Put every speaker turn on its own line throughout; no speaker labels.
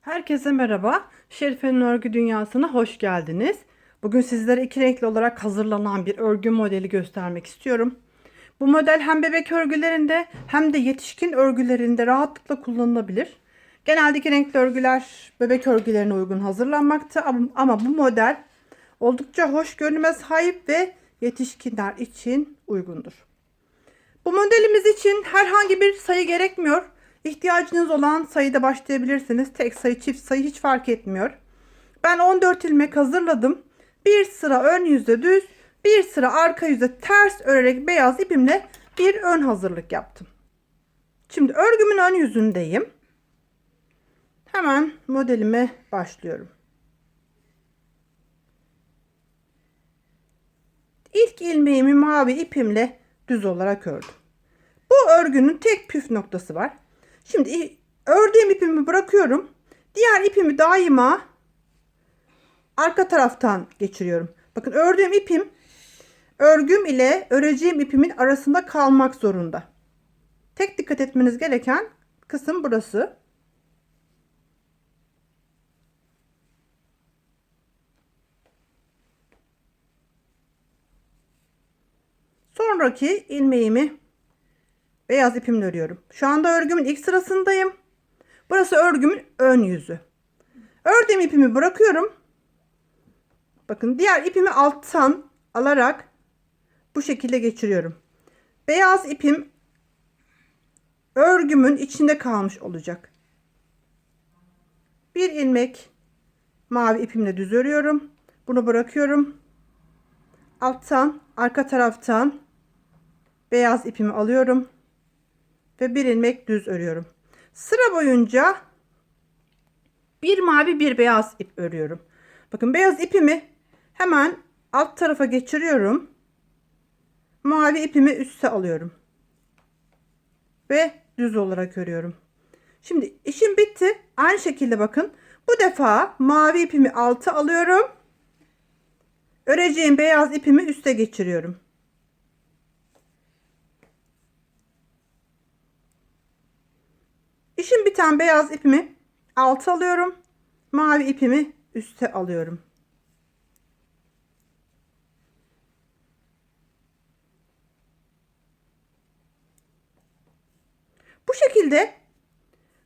Herkese merhaba. Şerife'nin örgü dünyasına hoş geldiniz. Bugün sizlere iki renkli olarak hazırlanan bir örgü modeli göstermek istiyorum. Bu model hem bebek örgülerinde hem de yetişkin örgülerinde rahatlıkla kullanılabilir. Genelde iki renkli örgüler bebek örgülerine uygun hazırlanmakta ama- bu model oldukça hoş görünüme sahip ve yetişkinler için uygundur. Bu modelimiz için herhangi bir sayı gerekmiyor. İhtiyacınız olan sayıda başlayabilirsiniz. Tek sayı, çift sayı hiç fark etmiyor. Ben 14 ilmek hazırladım. Bir sıra ön yüzde düz, bir sıra arka yüzde ters örerek beyaz ipimle bir ön hazırlık yaptım. Şimdi örgümün ön yüzündeyim. Hemen modelime başlıyorum. İlk ilmeğimi mavi ipimle düz olarak ördüm. Bu örgünün tek püf noktası var. Şimdi i- ördüğüm ipimi bırakıyorum. Diğer ipimi daima arka taraftan geçiriyorum. Bakın ördüğüm ipim örgüm ile öreceğim ipimin arasında kalmak zorunda. Tek dikkat etmeniz gereken kısım burası. Sonraki ilmeğimi beyaz ipimle örüyorum. Şu anda örgümün ilk sırasındayım. Burası örgümün ön yüzü. Ördüğüm ipimi bırakıyorum. Bakın diğer ipimi alttan alarak bu şekilde geçiriyorum. Beyaz ipim örgümün içinde kalmış olacak. Bir ilmek mavi ipimle düz örüyorum. Bunu bırakıyorum. Alttan arka taraftan beyaz ipimi alıyorum ve bir ilmek düz örüyorum. Sıra boyunca bir mavi bir beyaz ip örüyorum. Bakın beyaz ipimi hemen alt tarafa geçiriyorum. Mavi ipimi üste alıyorum. Ve düz olarak örüyorum. Şimdi işim bitti. Aynı şekilde bakın. Bu defa mavi ipimi alta alıyorum. Öreceğim beyaz ipimi üste geçiriyorum. İşim biten beyaz ipimi alta alıyorum. Mavi ipimi üste alıyorum. Bu şekilde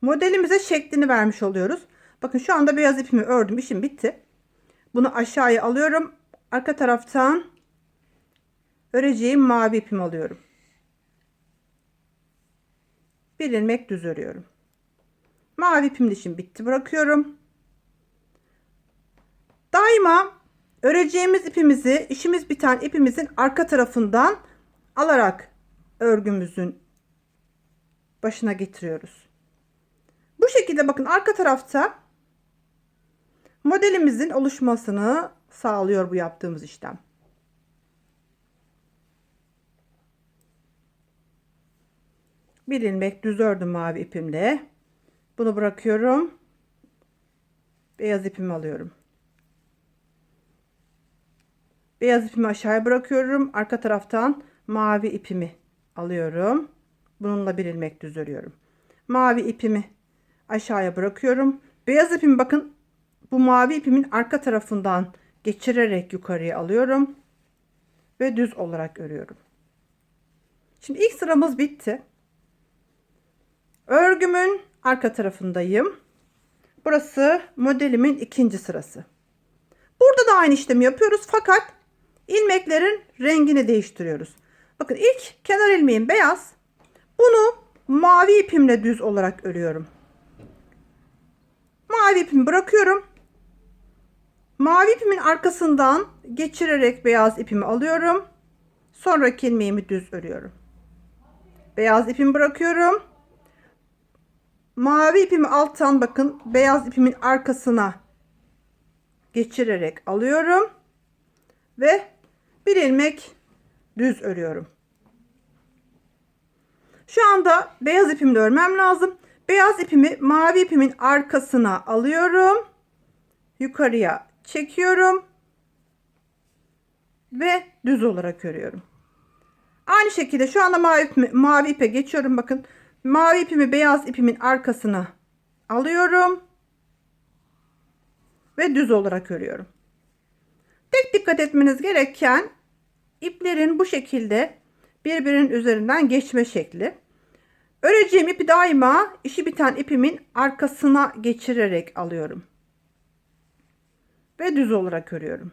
modelimize şeklini vermiş oluyoruz. Bakın şu anda beyaz ipimi ördüm. İşim bitti. Bunu aşağıya alıyorum. Arka taraftan öreceğim mavi ipimi alıyorum. Bir ilmek düz örüyorum. Mavi ipim dişim bitti bırakıyorum. Daima öreceğimiz ipimizi işimiz biten ipimizin arka tarafından alarak örgümüzün başına getiriyoruz. Bu şekilde bakın arka tarafta modelimizin oluşmasını sağlıyor bu yaptığımız işlem. Bir ilmek düz ördüm mavi ipimle. Bunu bırakıyorum. Beyaz ipimi alıyorum. Beyaz ipimi aşağıya bırakıyorum. Arka taraftan mavi ipimi alıyorum. Bununla bir ilmek düz örüyorum. Mavi ipimi aşağıya bırakıyorum. Beyaz ipimi bakın bu mavi ipimin arka tarafından geçirerek yukarıya alıyorum ve düz olarak örüyorum. Şimdi ilk sıramız bitti. Örgümün arka tarafındayım. Burası modelimin ikinci sırası. Burada da aynı işlemi yapıyoruz fakat ilmeklerin rengini değiştiriyoruz. Bakın ilk kenar ilmeğim beyaz. Bunu mavi ipimle düz olarak örüyorum. Mavi ipimi bırakıyorum. Mavi ipimin arkasından geçirerek beyaz ipimi alıyorum. Sonraki ilmeğimi düz örüyorum. Beyaz ipimi bırakıyorum. Mavi ipimi alttan bakın beyaz ipimin arkasına geçirerek alıyorum. Ve bir ilmek düz örüyorum. Şu anda beyaz ipimle örmem lazım. Beyaz ipimi mavi ipimin arkasına alıyorum. Yukarıya çekiyorum. Ve düz olarak örüyorum. Aynı şekilde şu anda mavi, mavi ipe geçiyorum. Bakın mavi ipimi beyaz ipimin arkasına alıyorum. ve düz olarak örüyorum. Tek dikkat etmeniz gereken iplerin bu şekilde birbirinin üzerinden geçme şekli. Öreceğim ipi daima işi biten ipimin arkasına geçirerek alıyorum. Ve düz olarak örüyorum.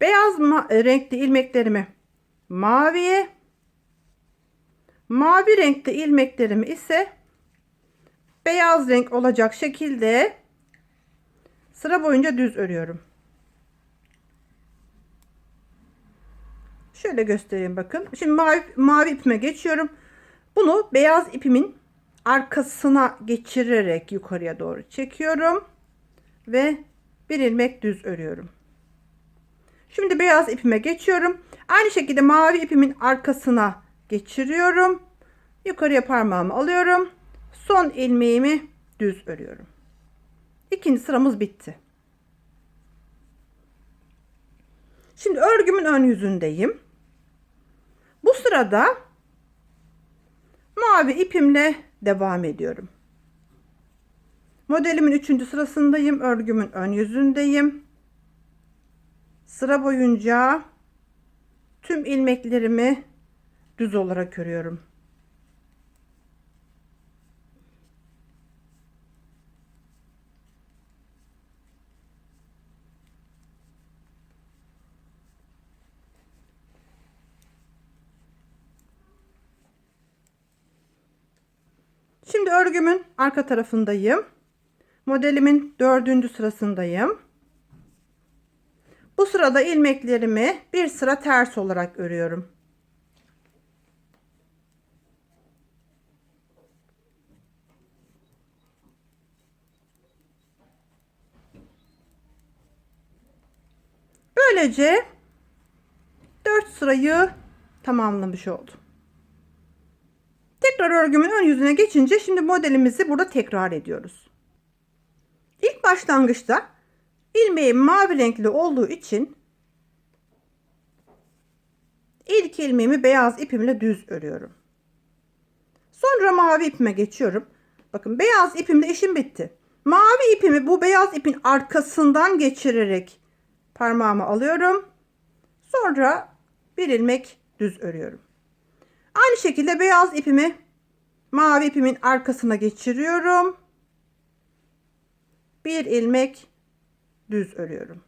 Beyaz ma- renkli ilmeklerimi maviye, mavi renkli ilmeklerimi ise beyaz renk olacak şekilde sıra boyunca düz örüyorum. Şöyle göstereyim bakın. Şimdi mavi, mavi ipime geçiyorum. Bunu beyaz ipimin arkasına geçirerek yukarıya doğru çekiyorum. Ve bir ilmek düz örüyorum. Şimdi beyaz ipime geçiyorum. Aynı şekilde mavi ipimin arkasına geçiriyorum. Yukarıya parmağımı alıyorum. Son ilmeğimi düz örüyorum. İkinci sıramız bitti. Şimdi örgümün ön yüzündeyim. Bu sırada mavi ipimle devam ediyorum. Modelimin üçüncü sırasındayım. Örgümün ön yüzündeyim. Sıra boyunca tüm ilmeklerimi düz olarak örüyorum. Şimdi örgümün arka tarafındayım. Modelimin dördüncü sırasındayım. Bu sırada ilmeklerimi bir sıra ters olarak örüyorum. Böylece 4 sırayı tamamlamış oldum. Tekrar örgümün ön yüzüne geçince şimdi modelimizi burada tekrar ediyoruz. İlk başlangıçta ilmeğim mavi renkli olduğu için ilk ilmeğimi beyaz ipimle düz örüyorum. Sonra mavi ipime geçiyorum. Bakın beyaz ipimle işim bitti. Mavi ipimi bu beyaz ipin arkasından geçirerek parmağımı alıyorum. Sonra bir ilmek düz örüyorum. Aynı şekilde beyaz ipimi mavi ipimin arkasına geçiriyorum. Bir ilmek düz örüyorum.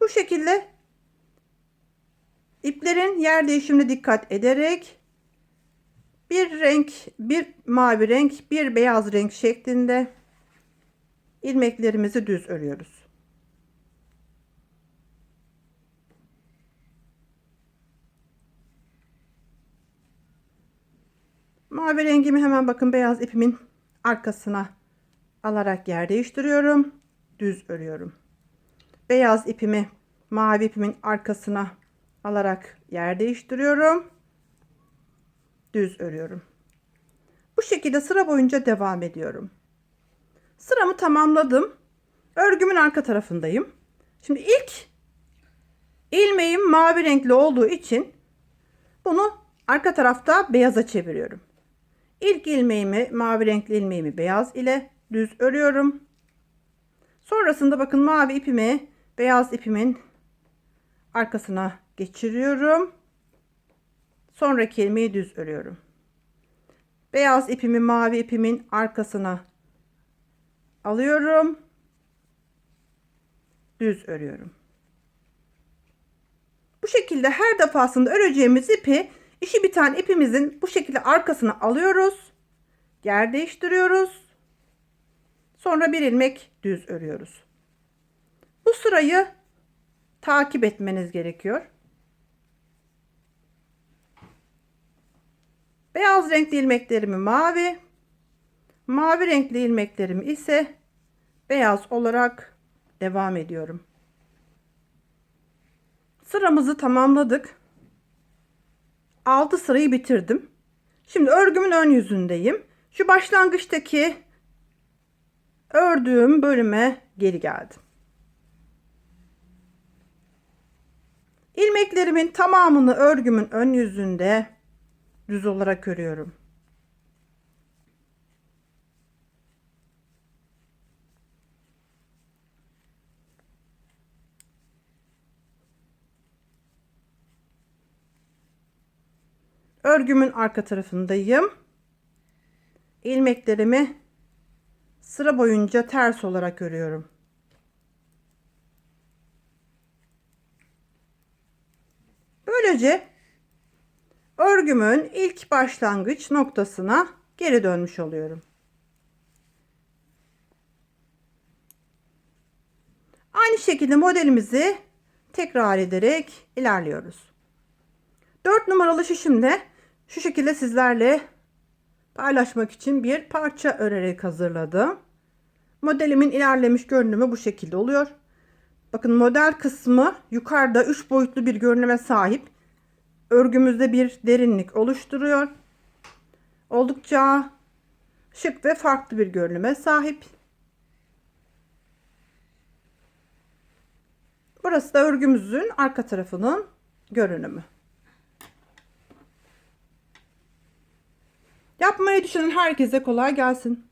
Bu şekilde iplerin yer değişimine dikkat ederek bir renk, bir mavi renk, bir beyaz renk şeklinde ilmeklerimizi düz örüyoruz. Mavi rengimi hemen bakın beyaz ipimin arkasına alarak yer değiştiriyorum. Düz örüyorum. Beyaz ipimi mavi ipimin arkasına alarak yer değiştiriyorum. Düz örüyorum. Bu şekilde sıra boyunca devam ediyorum. Sıramı tamamladım. Örgümün arka tarafındayım. Şimdi ilk ilmeğim mavi renkli olduğu için bunu arka tarafta beyaza çeviriyorum. İlk ilmeğimi mavi renkli ilmeğimi beyaz ile düz örüyorum. Sonrasında bakın mavi ipimi beyaz ipimin arkasına geçiriyorum. Sonraki ilmeği düz örüyorum. Beyaz ipimi mavi ipimin arkasına alıyorum. Düz örüyorum. Bu şekilde her defasında öreceğimiz ipi işi biten ipimizin bu şekilde arkasına alıyoruz. Yer değiştiriyoruz. Sonra bir ilmek düz örüyoruz. Bu sırayı takip etmeniz gerekiyor. Beyaz renkli ilmeklerimi mavi, mavi renkli ilmeklerimi ise beyaz olarak devam ediyorum. Sıramızı tamamladık. 6 sırayı bitirdim. Şimdi örgümün ön yüzündeyim. Şu başlangıçtaki ördüğüm bölüme geri geldim. İlmeklerimin tamamını örgümün ön yüzünde düz olarak örüyorum. Örgümün arka tarafındayım. İlmeklerimi sıra boyunca ters olarak örüyorum. Böylece örgümün ilk başlangıç noktasına geri dönmüş oluyorum. Aynı şekilde modelimizi tekrar ederek ilerliyoruz. 4 numaralı şişimde şu şekilde sizlerle paylaşmak için bir parça örerek hazırladım. Modelimin ilerlemiş görünümü bu şekilde oluyor. Bakın model kısmı yukarıda 3 boyutlu bir görünüme sahip. Örgümüzde bir derinlik oluşturuyor. Oldukça şık ve farklı bir görünüme sahip. Burası da örgümüzün arka tarafının görünümü. Yapmayı düşünen herkese kolay gelsin.